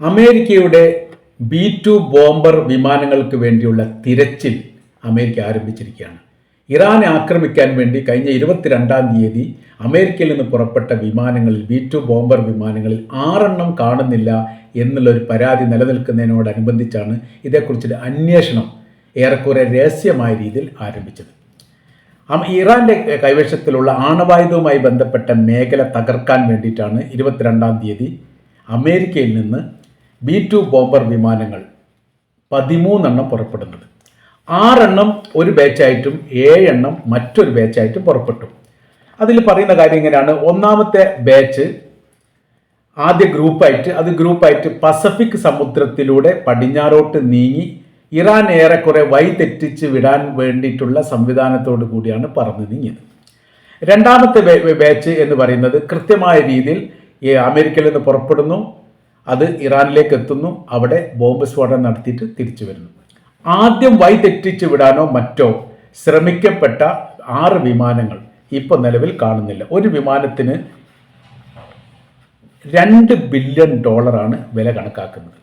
അമേരിക്കയുടെ B to bomber വിമാനങ്ങൾക്ക് വേണ്ടിയുള്ള തിരച്ചിൽ അമേരിക്ക ആരംഭിച്ചിരിക്കുകയാണ്. ഇറാനെ ആക്രമിക്കാൻ വേണ്ടി കഴിഞ്ഞ ഇരുപത്തിരണ്ടാം തീയതി അമേരിക്കയിൽ നിന്ന് പുറപ്പെട്ട വിമാനങ്ങളിൽ ബി ടു ബോംബർ വിമാനങ്ങളിൽ ആറെണ്ണം കാണുന്നില്ല എന്നുള്ള ഒരു പരാതി നിലനിൽക്കുന്നതിനോടനുബന്ധിച്ചാണ് ഇതേക്കുറിച്ചൊരു അന്വേഷണം ഏറെക്കുറെ രഹസ്യമായ രീതിയിൽ ആരംഭിച്ചത്. ഇറാന്റെ കൈവശത്തിലുള്ള ആണവായുധവുമായി ബന്ധപ്പെട്ട മേഖല തകർക്കാൻ വേണ്ടിയിട്ടാണ് ഇരുപത്തിരണ്ടാം തീയതി അമേരിക്കയിൽ നിന്ന് ബി ടു ബോംബർ വിമാനങ്ങൾ പതിമൂന്നെണ്ണം പുറപ്പെടുന്നത്. ആറെണ്ണം ഒരു ബാച്ചായിട്ടും ഏഴെണ്ണം മറ്റൊരു ബാച്ചായിട്ടും പുറപ്പെട്ടു. അതിൽ പറയുന്ന കാര്യം ഇങ്ങനെയാണ്. ഒന്നാമത്തെ ബാച്ച് ആദ്യ ഗ്രൂപ്പായിട്ട് അത് ഗ്രൂപ്പായിട്ട് പസഫിക് സമുദ്രത്തിലൂടെ പടിഞ്ഞാറോട്ട് നീങ്ങി ഇറാൻ ഏറെക്കുറെ വഴിതെറ്റിച്ച് വിടാൻ വേണ്ടിയിട്ടുള്ള സംവിധാനത്തോടു കൂടിയാണ് പറന്നു നീങ്ങിയത്. രണ്ടാമത്തെ ബാച്ച് എന്ന് പറയുന്നത് കൃത്യമായ രീതിയിൽ ഈ അമേരിക്കയിൽ നിന്ന് പുറപ്പെടുന്നു. അത് ഇറാനിലേക്ക് എത്തുന്നു. അവിടെ ബോംബ് സ്ഫോടനം നടത്തിയിട്ട് തിരിച്ചു വരുന്നു. ആദ്യം വഴിതെറ്റിച്ച് വിടാനോ മറ്റോ ശ്രമിക്കപ്പെട്ട ആറ് വിമാനങ്ങൾ ഇപ്പോൾ നിലവിൽ കാണുന്നില്ല. ഒരു വിമാനത്തിന് രണ്ട് ബില്യൺ ഡോളറാണ് വില കണക്കാക്കുന്നത്.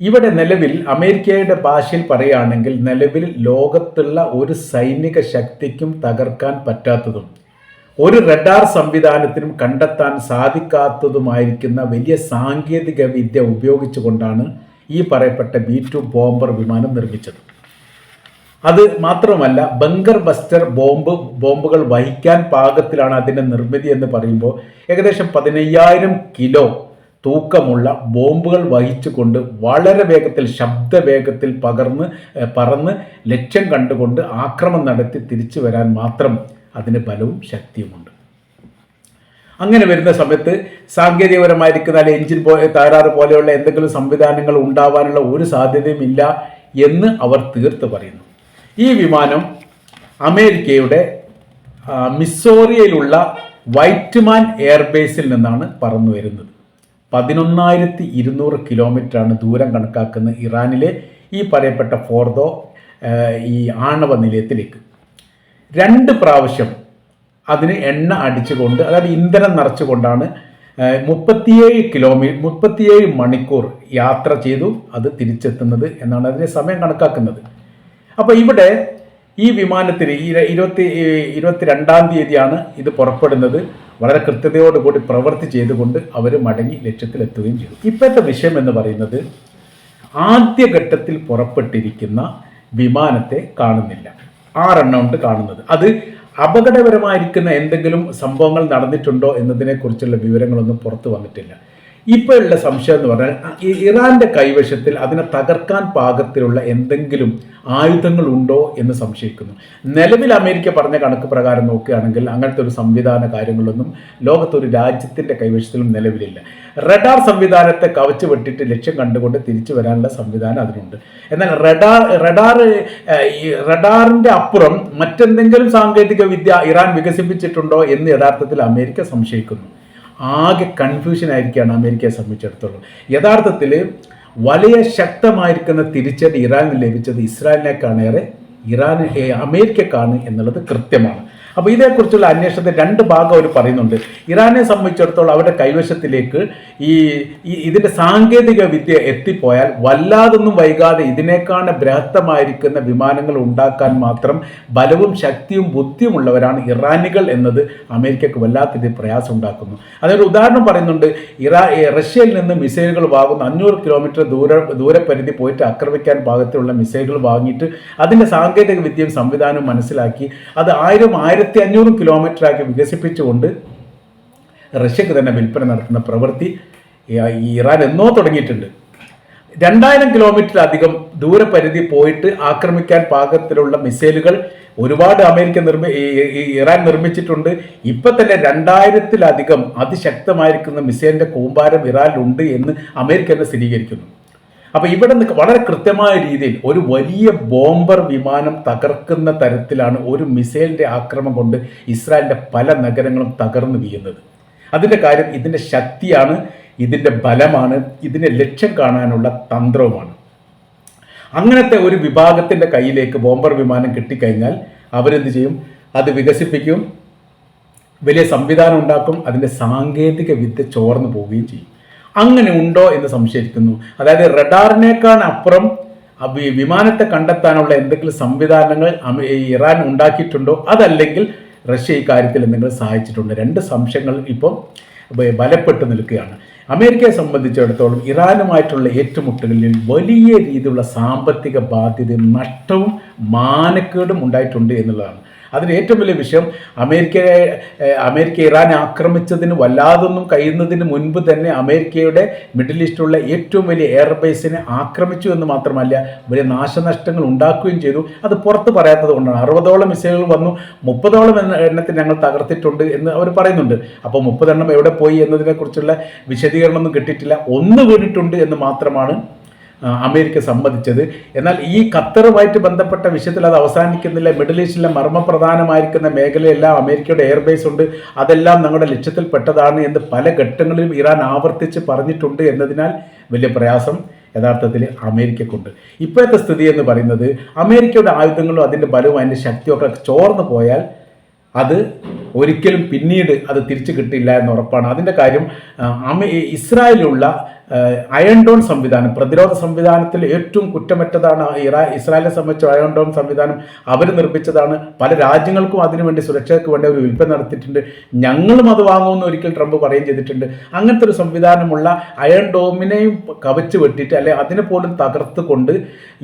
ഇവിടെ നിലവിൽ അമേരിക്കയുടെ ഭാഷയിൽ പറയുകയാണെങ്കിൽ നിലവിൽ ലോകത്തുള്ള ഒരു സൈനിക ശക്തിക്കും തകർക്കാൻ പറ്റാത്തതും ഒരു റഡാർ സംവിധാനത്തിനും കണ്ടെത്താൻ സാധിക്കാത്തതുമായിരിക്കുന്ന വലിയ സാങ്കേതിക വിദ്യ ഉപയോഗിച്ചുകൊണ്ടാണ് ഈ പറയപ്പെട്ട ബി ടു ബോംബർ വിമാനം നിർമ്മിച്ചത്. അത് മാത്രമല്ല ബങ്കർ ബസ്റ്റർ ബോംബ് ബോംബുകൾ വഹിക്കാൻ പാകത്തിലാണ് അതിന്റെ നിർമ്മിതി എന്ന് പറയുമ്പോൾ ഏകദേശം പതിനയ്യായിരം കിലോ തൂക്കമുള്ള ബോംബുകൾ വഹിച്ചുകൊണ്ട് വളരെ വേഗത്തിൽ ശബ്ദവേഗത്തിൽ പകർന്ന് പറന്ന് ലക്ഷ്യം കണ്ടുകൊണ്ട് ആക്രമണം നടത്തി തിരിച്ചു വരാൻ മാത്രം അതിന് ബലവും ശക്തിയുമുണ്ട്. അങ്ങനെ വരുന്ന സമയത്ത് സാങ്കേതികപരമായിരിക്കുന്ന അല്ലെങ്കിൽ എഞ്ചിൻ പോ തകരാറ് പോലെയുള്ള എന്തെങ്കിലും സംവിധാനങ്ങൾ ഉണ്ടാവാനുള്ള ഒരു സാധ്യതയും ഇല്ല എന്ന് അവർ തീർത്ത് പറയുന്നു. ഈ വിമാനം അമേരിക്കയുടെ മിസോറിയയിലുള്ള വൈറ്റ്മാൻ എയർബേസിൽ നിന്നാണ് പറന്നു വരുന്നത്. പതിനൊന്നായിരത്തി ഇരുന്നൂറ് കിലോമീറ്ററാണ് ദൂരം കണക്കാക്കുന്ന ഇറാനിലെ ഈ പറയപ്പെട്ട ഫോർദോ ഈ ആണവ നിലയത്തിലേക്ക്. രണ്ട് പ്രാവശ്യം അതിന് എണ്ണ അടിച്ചുകൊണ്ട് അതായത് ഇന്ധനം നിറച്ചുകൊണ്ടാണ് മുപ്പത്തിയേഴ് കിലോമീറ്റർ മുപ്പത്തിയേഴ് മണിക്കൂർ യാത്ര ചെയ്തു അത് തിരിച്ചെത്തുന്നത് എന്നാണ് അതിനെ സമയം കണക്കാക്കുന്നത്. അപ്പോൾ ഇവിടെ ഈ വിമാനത്തിന് ഇരുപത്തി ഇരുപത്തി രണ്ടാം തീയതിയാണ് ഇത് പുറപ്പെടുന്നത്. വളരെ കൃത്യതയോടുകൂടി പ്രവൃത്തി ചെയ്തുകൊണ്ട് അവർ മടങ്ങി ലക്ഷ്യത്തിലെത്തുകയും ചെയ്തു. ഇപ്പോഴത്തെ വിഷയം എന്ന് പറയുന്നത് ആദ്യഘട്ടത്തിൽ പുറപ്പെട്ടിരിക്കുന്ന വിമാനത്തെ കാണുന്നില്ല. ആറെണ്ണം ഉണ്ട് കാണുന്നത്. അത് അപകടപരമായിരിക്കുന്ന എന്തെങ്കിലും സംഭവങ്ങൾ നടന്നിട്ടുണ്ടോ എന്നതിനെക്കുറിച്ചുള്ള വിവരങ്ങളൊന്നും പുറത്തു വന്നിട്ടില്ല. ഇപ്പോഴുള്ള സംശയം എന്ന് പറഞ്ഞാൽ ഇറാന്റെ കൈവശത്തിൽ അതിനെ തകർക്കാൻ പാകത്തിലുള്ള എന്തെങ്കിലും ആയുധങ്ങൾ ഉണ്ടോ എന്ന് സംശയിക്കുന്നു. നിലവിൽ അമേരിക്ക പറഞ്ഞ കണക്ക് പ്രകാരം നോക്കുകയാണെങ്കിൽ അങ്ങനത്തെ ഒരു സംവിധാന കാര്യങ്ങളൊന്നും ലോകത്തൊരു രാജ്യത്തിന്റെ കൈവശത്തിലും നിലവിലില്ല. റഡാർ സംവിധാനത്തെ കവച്ച് വെട്ടിട്ട് ലക്ഷ്യം കണ്ടുകൊണ്ട് തിരിച്ചു വരാനുള്ള സംവിധാനം അതിനുണ്ട്. എന്നാൽ റഡാർ റഡാർ ഈ റഡാറിന്റെ അപ്പുറം മറ്റെന്തെങ്കിലും സാങ്കേതിക വിദ്യ ഇറാൻ വികസിപ്പിച്ചിട്ടുണ്ടോ എന്ന് യഥാർത്ഥത്തിൽ അമേരിക്ക സംശയിക്കുന്നു. ആകെ കൺഫ്യൂഷൻ ആയിരിക്കുകയാണ് അമേരിക്കയെ സംബന്ധിച്ചിടത്തോളം. യഥാർത്ഥത്തിൽ വലിയ ശക്തമായിരിക്കുന്ന തിരിച്ചടി ഇറാനിൽ ലഭിച്ചത് ഇസ്രായേലിനേക്കാണേറെ ഇറാൻ ഏ, അമേരിക്കക്കാണ് എന്നുള്ളത് കൃത്യമാണ്. അപ്പോൾ ഇതേക്കുറിച്ചുള്ള അന്വേഷണത്തിൽ രണ്ട് ഭാഗം അവർ പറയുന്നുണ്ട്. ഇറാനെ സംബന്ധിച്ചിടത്തോളം അവരുടെ കൈവശത്തിലേക്ക് ഈ ഇതിന്റെ സാങ്കേതിക വിദ്യ എത്തിപ്പോയാൽ വല്ലാതൊന്നും വൈകാതെ ഇതിനേക്കാണ് ബൃഹത്തമായിരിക്കുന്ന വിമാനങ്ങൾ ഉണ്ടാക്കാൻ മാത്രം ബലവും ശക്തിയും ബുദ്ധിയുമുള്ളവരാണ് ഇറാനികൾ എന്നത് അമേരിക്കക്ക് വല്ലാത്ത പ്രയാസം ഉണ്ടാക്കുന്നു. അതൊരു ഉദാഹരണം പറയുന്നുണ്ട്. ഇറാ റഷ്യയിൽ നിന്ന് മിസൈലുകൾ വാങ്ങുന്ന അഞ്ഞൂറ് കിലോമീറ്റർ ദൂര ദൂരപരിധി പോയിട്ട് ആക്രമിക്കാൻ പാകത്തിലുള്ള മിസൈലുകൾ വാങ്ങിയിട്ട് അതിന്റെ സാങ്കേതിക വിദ്യയും സംവിധാനവും മനസ്സിലാക്കി അത് ആയിരം ആയിരത്തി അഞ്ഞൂറ് കിലോമീറ്റർ ആക്കി വികസിപ്പിച്ചുകൊണ്ട് റഷ്യക്ക് തന്നെ വിൽപ്പന നടത്തുന്ന പ്രവൃത്തി ഇറാൻ എന്നോ തുടങ്ങിയിട്ടുണ്ട്. രണ്ടായിരം കിലോമീറ്ററിലധികം ദൂരപരിധി പോയിട്ട് ആക്രമിക്കാൻ പാകത്തിലുള്ള മിസൈലുകൾ ഒരുപാട് അമേരിക്ക നിർമ്മി ഇറാൻ നിർമ്മിച്ചിട്ടുണ്ട്. ഇപ്പൊ തന്നെ രണ്ടായിരത്തിലധികം അതിശക്തമായിരിക്കുന്ന മിസൈലിന്റെ കൂമ്പാരം ഇറാനിലുണ്ട് എന്ന് അമേരിക്ക തന്നെ സ്ഥിരീകരിക്കുന്നു. അപ്പൊ ഇവിടെ നിന്ന് വളരെ കൃത്യമായ രീതിയിൽ ഒരു വലിയ ബോംബർ വിമാനം തകർക്കുന്ന തരത്തിലാണ് ഒരു മിസൈലിന്റെ ആക്രമണം കൊണ്ട് ഇസ്രായേലിന്റെ പല നഗരങ്ങളും തകർന്നു വീഴുന്നത്. അതിന്റെ കാര്യം ഇതിന്റെ ശക്തിയാണ് ഇതിന്റെ ബലമാണ് ഇതിന്റെ ലക്ഷ്യം കാണാനുള്ള തന്ത്രവുമാണ്. അങ്ങനത്തെ ഒരു വിഭാഗത്തിന്റെ കയ്യിലേക്ക് ബോംബർ വിമാനം കിട്ടിക്കഴിഞ്ഞാൽ അവരെന്ത് ചെയ്യും? അത് വികസിപ്പിക്കും വലിയ സംവിധാനം ഉണ്ടാക്കും അതിന്റെ സാങ്കേതിക വിദ്യ ചോർന്നു പോവുകയും ചെയ്യും. അങ്ങനെ ഉണ്ടോ എന്ന് സംശയിക്കുന്നു. അതായത് റഡാറിനേക്കാൾ അപ്പുറം വിമാനത്തെ കണ്ടെത്താനുള്ള എന്തെങ്കിലും സംവിധാനങ്ങൾ ഇറാൻ ഉണ്ടാക്കിയിട്ടുണ്ടോ? അതല്ലെങ്കിൽ റഷ്യ ഈ കാര്യത്തിൽ എന്തെങ്കിലും സഹായിച്ചിട്ടുണ്ട്? രണ്ട് സംശയങ്ങൾ ഇപ്പം ബലപ്പെട്ടു നിൽക്കുകയാണ്. അമേരിക്കയെ സംബന്ധിച്ചിടത്തോളം ഇറാനുമായിട്ടുള്ള ഏറ്റുമുട്ടലിൽ വലിയ രീതിയിലുള്ള സാമ്പത്തിക ബാധ്യതയും നഷ്ടവും മാനക്കേടും ഉണ്ടായിട്ടുണ്ട് എന്നുള്ളതാണ്. അതിന് ഏറ്റവും വലിയ വിഷയം അമേരിക്ക അമേരിക്ക ഇറാനെ ആക്രമിച്ചതിന് വല്ലാതൊന്നും കഴിയുന്നതിന് മുൻപ് തന്നെ അമേരിക്കയുടെ മിഡിൽ ഈസ്റ്റിലുള്ള ഏറ്റവും വലിയ എയർബേസിനെ ആക്രമിച്ചു എന്ന് മാത്രമല്ല വലിയ നാശനഷ്ടങ്ങൾ ഉണ്ടാക്കുകയും ചെയ്തു. അത് പുറത്ത് പറയാത്തത് കൊണ്ടാണ്. അറുപതോളം മിസൈലുകൾ വന്നു. മുപ്പതോളം എണ്ണ എണ്ണത്തിൽ ഞങ്ങൾ തകർത്തിട്ടുണ്ട് എന്ന് അവർ പറയുന്നുണ്ട്. അപ്പോൾ മുപ്പതെണ്ണം എവിടെ പോയി എന്നതിനെക്കുറിച്ചുള്ള വിശദീകരണമൊന്നും കിട്ടിയിട്ടില്ല. ഒന്ന് വീണിട്ടുണ്ട് എന്ന് മാത്രമാണ് അമേരിക്ക സമ്മതിച്ചത്. എന്നാൽ ഈ ഖത്തറുമായിട്ട് ബന്ധപ്പെട്ട വിഷയത്തിൽ അത് അവസാനിക്കുന്നില്ല. മിഡിൽ ഈസ്റ്റിലെ മർമ്മപ്രധാനമായിരിക്കുന്ന മേഖലയെല്ലാം അമേരിക്കയുടെ എയർബേസ് ഉണ്ട്. അതെല്ലാം നമ്മുടെ ലക്ഷ്യത്തിൽപ്പെട്ടതാണ് എന്ന് പല ഘട്ടങ്ങളിലും ഇറാൻ ആവർത്തിച്ച് പറഞ്ഞിട്ടുണ്ട് എന്നതിനാൽ വലിയ പ്രയാസം യഥാർത്ഥത്തിൽ അമേരിക്കക്കുണ്ട്. ഇപ്പോഴത്തെ സ്ഥിതി എന്ന് പറയുന്നത് അമേരിക്കയുടെ ആയുധങ്ങളും അതിന്റെ ബലവും അതിന്റെ ശക്തിയൊക്കെ ചോർന്നു പോയാൽ അത് ഒരിക്കലും പിന്നീട് അത് തിരിച്ചു കിട്ടില്ല എന്ന് ഉറപ്പാണ്. അതിന്റെ കാര്യം അമേ ഇസ്രായേലിലുള്ള അയൺഡോൺ അയൺ ഡോൺ സംവിധാനം പ്രതിരോധ സംവിധാനത്തിൽ ഏറ്റവും കുറ്റമറ്റതാണ് ഇറാ ഇസ്രായേലിനെ സംബന്ധിച്ച് അയൺ ഡോൺ സംവിധാനം അവർ നിർമ്മിച്ചതാണ്. പല രാജ്യങ്ങൾക്കും അതിനുവേണ്ടി സുരക്ഷയ്ക്ക് വേണ്ടി ഒരു വിൽപ്പന നടത്തിയിട്ടുണ്ട്. ഞങ്ങളും അത് വാങ്ങുമെന്ന് ഒരിക്കൽ ട്രംപ് പറയുകയും ചെയ്തിട്ടുണ്ട്. അങ്ങനത്തെ ഒരു സംവിധാനമുള്ള അയൺ ഡോമിനെയും കവച്ച് വെട്ടിയിട്ട് അല്ലെ അതിനെ പോലും തകർത്തുകൊണ്ട്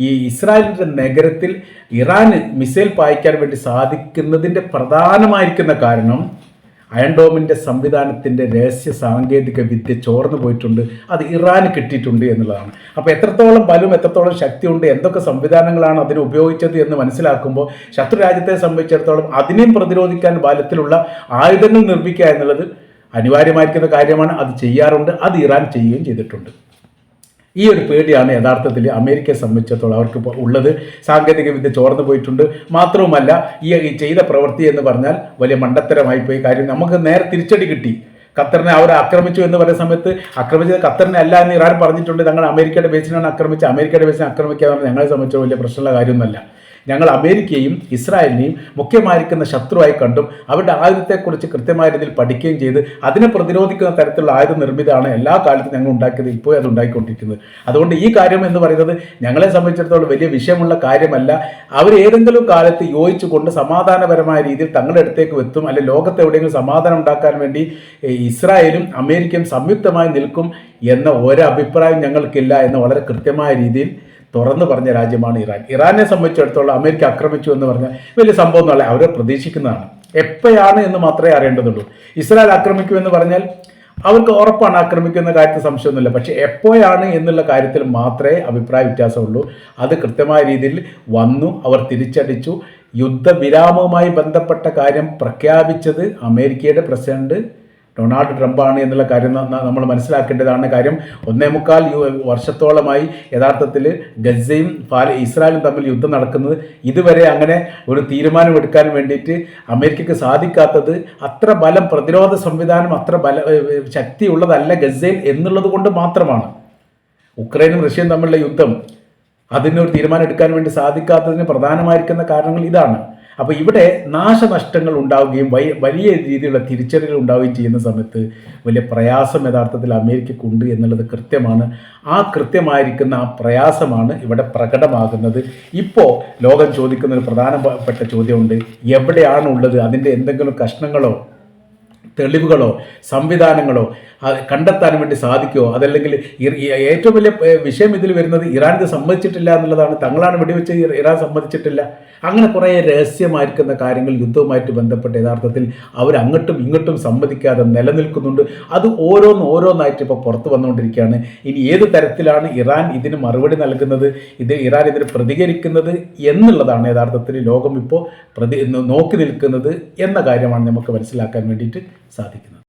ഈ ഇസ്രായേലിന്റെ നഗരത്തിൽ ഇറാന് മിസൈൽ പായിക്കാൻ വേണ്ടി സാധിക്കുന്നതിന്റെ പ്രധാനമായിരിക്കുന്ന കാരണം അയൺഡോമിന്റെ സംവിധാനത്തിന്റെ രഹസ്യ സാങ്കേതിക വിദ്യ ചോർന്നു പോയിട്ടുണ്ട് അത് ഇറാന് കിട്ടിയിട്ടുണ്ട് എന്നുള്ളതാണ്. അപ്പോൾ എത്രത്തോളം ബലവും എത്രത്തോളം ശക്തിയുണ്ട് എന്തൊക്കെ സംവിധാനങ്ങളാണ് അതിന് ഉപയോഗിച്ചത് എന്ന് മനസ്സിലാക്കുമ്പോൾ ശത്രു രാജ്യത്തെ സംബന്ധിച്ചിടത്തോളം അതിനെയും പ്രതിരോധിക്കാൻ ബലത്തിലുള്ള ആയുധങ്ങൾ നിർമ്മിക്കുക എന്നുള്ളത് അനിവാര്യമായിരിക്കുന്ന കാര്യമാണ്. അത് ചെയ്യാറുണ്ട് അത് ഇറാൻ ചെയ്യുകയും ചെയ്തിട്ടുണ്ട്. ഈ ഒരു പേടിയാണ് യഥാർത്ഥത്തിൽ അമേരിക്കയെ സംബന്ധിച്ചിടത്തോളം അവർക്ക് ഉള്ളത്. സാങ്കേതികവിദ്യ ചോർന്നു പോയിട്ടുണ്ട്. മാത്രവുമല്ല ഈ ചെയ്ത പ്രവൃത്തി എന്ന് പറഞ്ഞാൽ വലിയ മണ്ടത്തരമായി പോയി. കാര്യം നമുക്ക് നേരെ തിരിച്ചടി കിട്ടി. ഖത്തറിനെ അവർ ആക്രമിച്ചു എന്ന് പറയുന്ന സമയത്ത് ആക്രമിച്ചത് ഖത്തറിനെ അല്ല എന്ന് ഇറാൻ പറഞ്ഞിട്ടുണ്ട്. ഞങ്ങൾ അമേരിക്കയുടെ ബേസിനാണ് ആക്രമിച്ചത്. അമേരിക്കയുടെ ബേസിനെ ആക്രമിക്കുക എന്ന് ഞങ്ങളെ സംബന്ധിച്ച് വലിയ പ്രശ്നമുള്ള കാര്യമൊന്നുമല്ല. ഞങ്ങൾ അമേരിക്കയും ഇസ്രായേലിനെയും മുഖ്യമായിരിക്കുന്ന ശത്രുവായി കണ്ടും അവരുടെ ആയുധത്തെക്കുറിച്ച് കൃത്യമായ രീതിയിൽ പഠിക്കുകയും ചെയ്ത് അതിനെ പ്രതിരോധിക്കുന്ന തരത്തിലുള്ള ആയുധ നിർമ്മിതമാണ് എല്ലാ കാലത്തും ഞങ്ങൾ ഉണ്ടാക്കിയത് ഇപ്പോൾ അത് ഉണ്ടാക്കിക്കൊണ്ടിരിക്കുന്നത് അതുകൊണ്ട് ഈ കാര്യം എന്ന് പറയുന്നത് ഞങ്ങളെ സംബന്ധിച്ചിടത്തോളം വലിയ വിഷയമുള്ള കാര്യമല്ല. അവർ ഏതെങ്കിലും കാലത്ത് യോജിച്ചുകൊണ്ട് സമാധാനപരമായ രീതിയിൽ തങ്ങളുടെ അടുത്തേക്ക് എത്തും. അല്ലെങ്കിൽ ലോകത്ത് എവിടെയെങ്കിലും സമാധാനം ഉണ്ടാക്കാൻ വേണ്ടി ഇസ്രായേലും അമേരിക്കയും സംയുക്തമായി നിൽക്കും എന്ന ഒരഭിപ്രായം ഞങ്ങൾക്കില്ല എന്ന് വളരെ കൃത്യമായ രീതിയിൽ തുറന്നു പറഞ്ഞ രാജ്യമാണ് ഇറാൻ. ഇറാനെ സംബന്ധിച്ചിടത്തോളം അമേരിക്ക ആക്രമിച്ചു എന്ന് പറഞ്ഞാൽ വലിയ സംഭവം എന്നല്ല അവരെ പ്രതീക്ഷിക്കുന്നതാണ്. എപ്പോഴാണ് എന്ന് മാത്രമേ അറിയേണ്ടതുള്ളൂ. ഇസ്രായേൽ ആക്രമിക്കുമെന്ന് പറഞ്ഞാൽ അവർക്ക് ഉറപ്പാണ് ആക്രമിക്കുന്ന കാര്യത്തിൽ സംശയമൊന്നുമില്ല. പക്ഷേ എപ്പോഴാണ് എന്നുള്ള കാര്യത്തിൽ മാത്രമേ അഭിപ്രായ വ്യത്യാസമുള്ളൂ. അത് കൃത്യമായ രീതിയിൽ വന്നു അവർ തിരിച്ചടിച്ചു. യുദ്ധവിരാമവുമായി ബന്ധപ്പെട്ട കാര്യം പ്രഖ്യാപിച്ചത് അമേരിക്കയുടെ പ്രസിഡന്റ് ഡൊണാൾഡ് ട്രംപാണ് എന്നുള്ള കാര്യം നമ്മൾ മനസ്സിലാക്കേണ്ടതാണ് കാര്യം. ഒന്നേ മുക്കാൽ വർഷത്തോളമായി യഥാർത്ഥത്തിൽ ഗസയും ഇസ്രായേലും തമ്മിൽ യുദ്ധം നടക്കുന്നത് ഇതുവരെ അങ്ങനെ ഒരു തീരുമാനമെടുക്കാൻ വേണ്ടിയിട്ട് അമേരിക്കയ്ക്ക് സാധിക്കാത്തത് അത്ര ബലം പ്രതിരോധ സംവിധാനം അത്ര ബല ശക്തി ശക്തിയുള്ളതല്ല ഗസയിൽ എന്നുള്ളത് കൊണ്ട് മാത്രമാണ്. ഉക്രൈനും റഷ്യയും തമ്മിലുള്ള യുദ്ധം അതിനൊരു തീരുമാനം എടുക്കാൻ വേണ്ടി സാധിക്കാത്തതിന് പ്രധാനമായിരിക്കുന്ന കാരണങ്ങൾ ഇതാണ്. അപ്പോൾ ഇവിടെ നാശനഷ്ടങ്ങൾ ഉണ്ടാവുകയും വലിയ രീതിയിലുള്ള തിരിച്ചറികൾ ഉണ്ടാവുകയും ചെയ്യുന്ന സമയത്ത് വലിയ പ്രയാസം യഥാർത്ഥത്തിൽ അമേരിക്കക്കുണ്ട് എന്നുള്ളത് കൃത്യമാണ്. ആ കൃത്യമായിരിക്കുന്ന ആ പ്രയാസമാണ് ഇവിടെ പ്രകടമാകുന്നത്. ഇപ്പോൾ ലോകം ചോദിക്കുന്ന ഒരു പ്രധാനപ്പെട്ട ചോദ്യമുണ്ട്. എവിടെയാണുള്ളത്? അതിന്റെ എന്തെങ്കിലും കഷ്ണങ്ങളോ തെളിവുകളോ സംവിധാനങ്ങളോ കണ്ടെത്താൻ വേണ്ടി സാധിക്കുമോ അതല്ലെങ്കിൽ ഏറ്റവും വലിയ വിഷയം ഇതിൽ വരുന്നത് ഇറാൻ ഇത് സമ്മതിച്ചിട്ടില്ല എന്നുള്ളതാണ്. തങ്ങളാണ് വെടിവെച്ച് ഇറാൻ സമ്മതിച്ചിട്ടില്ല. അങ്ങനെ കുറേ രഹസ്യമായിരിക്കുന്ന കാര്യങ്ങൾ യുദ്ധവുമായിട്ട് ബന്ധപ്പെട്ട് യഥാർത്ഥത്തിൽ അവർ അങ്ങോട്ടും ഇങ്ങോട്ടും സമ്മതിക്കാതെ നിലനിൽക്കുന്നുണ്ട്. അത് ഓരോന്ന് ഓരോന്നായിട്ട് ഇപ്പോൾ പുറത്തു വന്നുകൊണ്ടിരിക്കുകയാണ്. ഇനി ഏത് തരത്തിലാണ് ഇറാൻ ഇതിന് മറുപടി നൽകുന്നത്? ഇത് ഇറാൻ ഇതിന് പ്രതികരിക്കുന്നത് എന്നുള്ളതാണ് യഥാർത്ഥത്തിൽ ലോകം ഇപ്പോൾ പ്രതി നോക്കി നിൽക്കുന്നത് എന്ന കാര്യമാണ് നമുക്ക് മനസ്സിലാക്കാൻ വേണ്ടിയിട്ട് സാധിക്കുന്നത്.